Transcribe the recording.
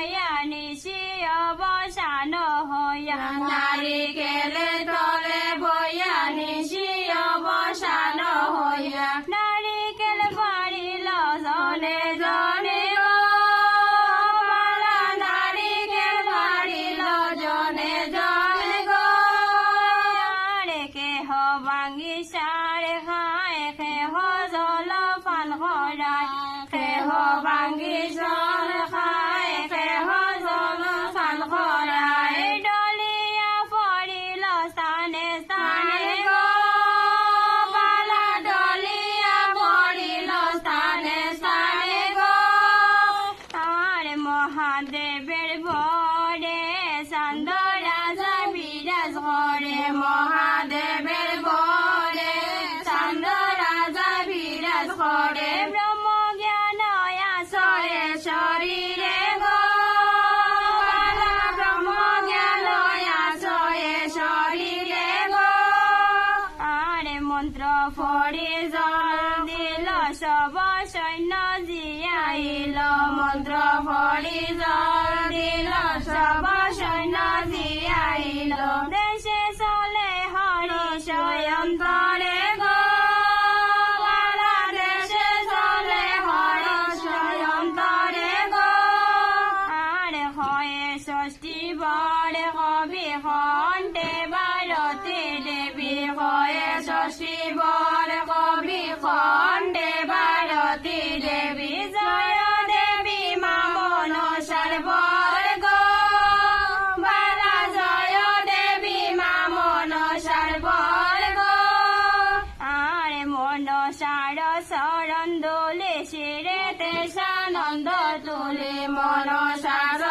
হইয়া নিশি অবসান হইয়া নারিকেলে তলে বইয়া নিশি অবসান হইয়া নারিকেল বাড়িল জনে জনে জনে জনে ভাঙি সার খায় খেহ জল পান মন্ত্র পড়ে জল দিল সব সৈন্য জিয়াইল মন্ত্র পড়ে জল দিল সব সৈন্য জিয়াইল দেশে চলে হরি হয়ে ষষ্ঠী বড় কবি কণ্ঠে বড় কবি কণ্ঠে ভারতী জয় দেবী মামন সর্বর বালা জয় দেবী মামন সর্বর গো মন সার শরণ দোলে শিরে তেসানন্দ তুলে মন সার